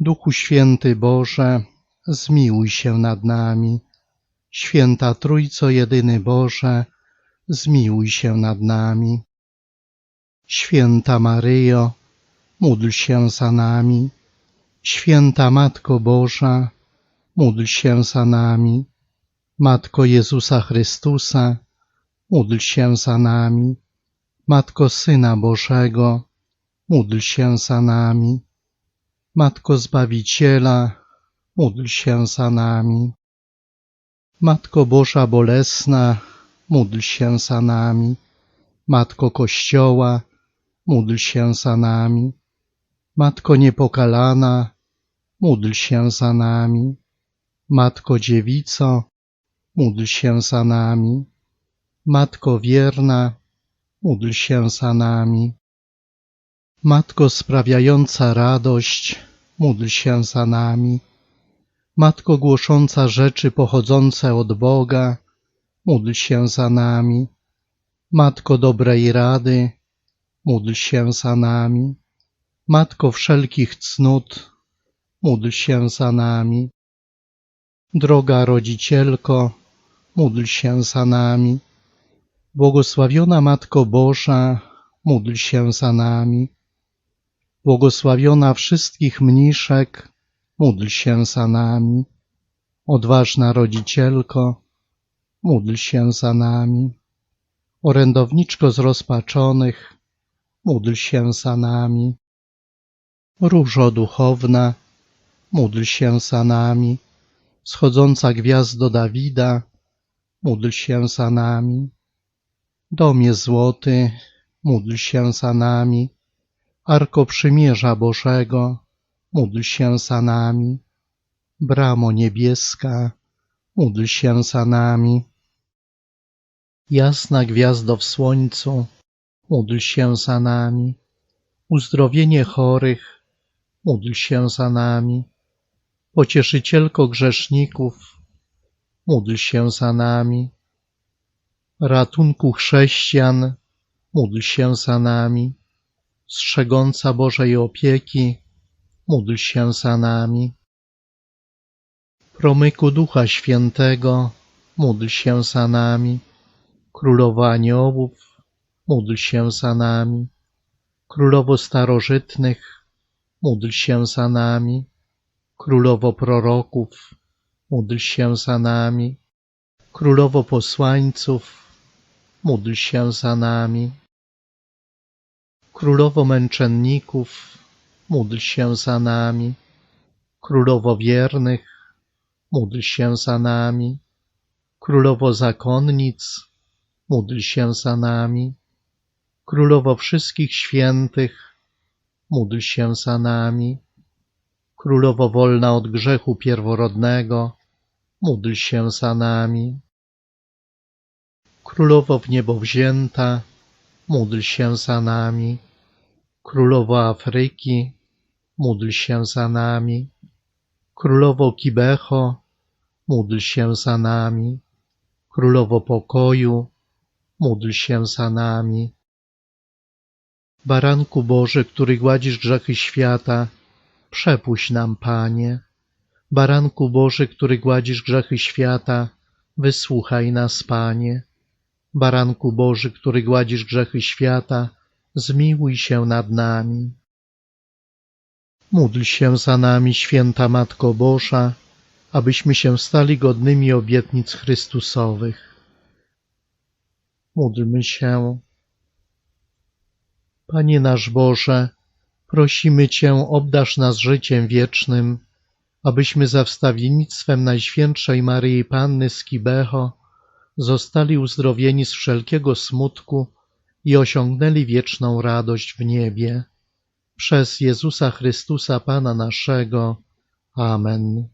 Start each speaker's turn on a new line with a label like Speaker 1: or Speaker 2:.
Speaker 1: Duchu Święty Boże, zmiłuj się nad nami. Święta Trójco Jedyny Boże, zmiłuj się nad nami. Święta Maryjo, módl się za nami. Święta Matko Boża, módl się za nami. Matko Jezusa Chrystusa, módl się za nami. Matko Syna Bożego, módl się za nami. Matko Zbawiciela, módl się za nami. Matko Boża Bolesna, módl się za nami. Matko Kościoła, módl się za nami. Matko Niepokalana, módl się za nami. Matko Dziewico, módl się za nami. Matko Wierna, módl się za nami. Matko sprawiająca radość, módl się za nami. Matko głosząca rzeczy pochodzące od Boga, módl się za nami. Matko dobrej rady, módl się za nami. Matko wszelkich cnót, módl się za nami. Droga Rodzicielko, módl się za nami. Błogosławiona Matko Boża, módl się za nami. Błogosławiona wszystkich mniszek, módl się za nami. Odważna Rodzicielko, módl się za nami. Orędowniczko zrozpaczonych, módl się za nami. Różo duchowna, módl się za nami. Wschodząca gwiazdo Dawida, módl się za nami. Domie złoty, módl się za nami. Arko Przymierza Bożego, módl się za nami. Bramo niebieska, módl się za nami. Jasna gwiazdo w słońcu, módl się za nami. Uzdrowienie chorych, módl się za nami. Pocieszycielko grzeszników, módl się za nami. Ratunku chrześcijan, módl się za nami. Strzegąca Bożej opieki, módl się za nami. Promyku Ducha Świętego, módl się za nami. Królowo Aniołów, módl się za nami. Królowo Starożytnych, módl się za nami. Królowo Proroków, módl się za nami. Królowo Posłańców, módl się za nami. Królowo Męczenników, módl się za nami. Królowo Wiernych, módl się za nami. Królowo Zakonnic, módl się za nami. Królowo wszystkich świętych, módl się za nami. Królowo wolna od grzechu pierworodnego, módl się za nami. Królowo w niebo wzięta, módl się za nami. Królowo Afryki, módl się za nami. Królowo Kibecho, módl się za nami. Królowo pokoju, módl się za nami. Baranku Boży, który gładzisz grzechy świata, przepuść nam, Panie. Baranku Boży, który gładzisz grzechy świata, wysłuchaj nas, Panie. Baranku Boży, który gładzisz grzechy świata, zmiłuj się nad nami. Módl się za nami, święta Matko Boża, abyśmy się stali godnymi obietnic Chrystusowych. Módlmy się. Panie nasz Boże, prosimy Cię, obdasz nas życiem wiecznym, abyśmy za wstawiennictwem Najświętszej Maryi Panny z Kibeho zostali uzdrowieni z wszelkiego smutku i osiągnęli wieczną radość w niebie. Przez Jezusa Chrystusa Pana naszego. Amen.